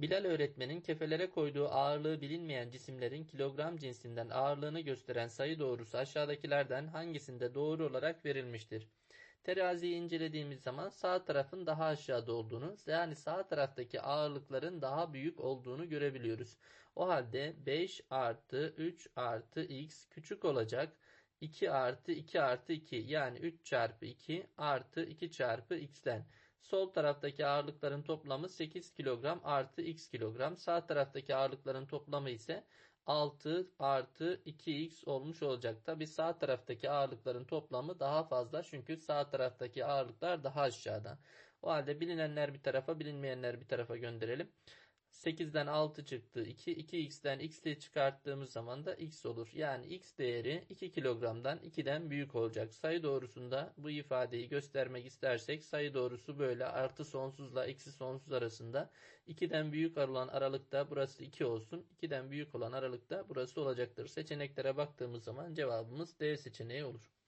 Bilal öğretmenin kefelere koyduğu ağırlığı bilinmeyen cisimlerin kilogram cinsinden ağırlığını gösteren sayı doğrusu aşağıdakilerden hangisinde doğru olarak verilmiştir? Teraziyi incelediğimiz zaman sağ tarafın daha aşağıda olduğunu yani sağ taraftaki ağırlıkların daha büyük olduğunu görebiliyoruz. O halde 5 artı 3 artı x küçük olacak. 2 artı 2 artı 2 yani 3 çarpı 2 artı 2 çarpı x'ten. Sol taraftaki ağırlıkların toplamı 8 kilogram artı x kilogram. Sağ taraftaki ağırlıkların toplamı ise 6 artı 2x olmuş olacak. Tabi sağ taraftaki ağırlıkların toplamı daha fazla. Çünkü sağ taraftaki ağırlıklar daha aşağıda. O halde bilinenler bir tarafa bilinmeyenler bir tarafa gönderelim. 8'den 6 çıktı. 2, 2x'ten x'li çıkarttığımız zaman da x olur. Yani x değeri 2 kilogramdan 2'den büyük olacak. Sayı doğrusunda bu ifadeyi göstermek istersek sayı doğrusu böyle artı sonsuzla eksi sonsuz arasında 2'den büyük olan aralıkta burası 2 olsun. 2'den büyük olan aralıkta burası olacaktır. Seçeneklere baktığımız zaman cevabımız D seçeneği olur.